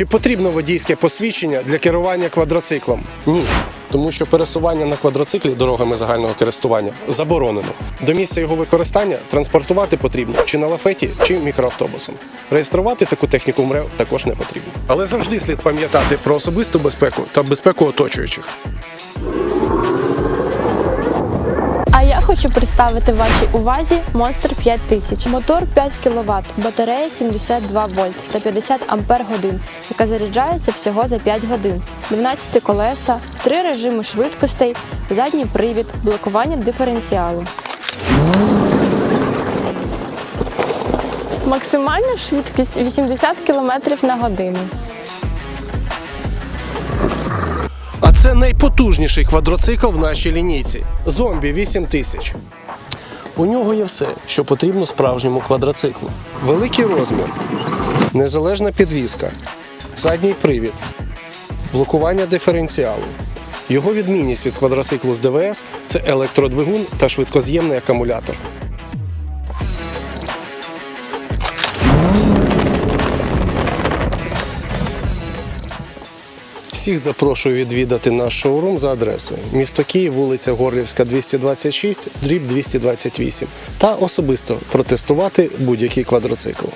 Чи потрібно водійське посвідчення для керування квадроциклом? Ні. Тому що пересування на квадроциклі дорогами загального користування заборонено. До місця його використання транспортувати потрібно чи на лафеті, чи мікроавтобусом. Реєструвати таку техніку МРЕВ також не потрібно. Але завжди слід пам'ятати про особисту безпеку та безпеку оточуючих. Хочу представити вашій увазі Monster 5000. Мотор 5 кВт, батарея 72 вольт та 50 ампер годин, яка заряджається всього за 5 годин. 12 колеса, 3 режими швидкостей, задній привід, блокування диференціалу. Максимальна швидкість 80 км на годину. Це найпотужніший квадроцикл в нашій лінійці Зомбі 8000. У нього є все, що потрібно справжньому квадроциклу: великий розмір, незалежна підвізка, задній привід, блокування диференціалу. Його відмінність від квадроциклу з ДВС це електродвигун та швидкоз'ємний акумулятор. Всіх запрошую відвідати наш шоурум за адресою місто Київ, вулиця Горлівська, 226, дріб 228 та особисто протестувати будь-який квадроцикл.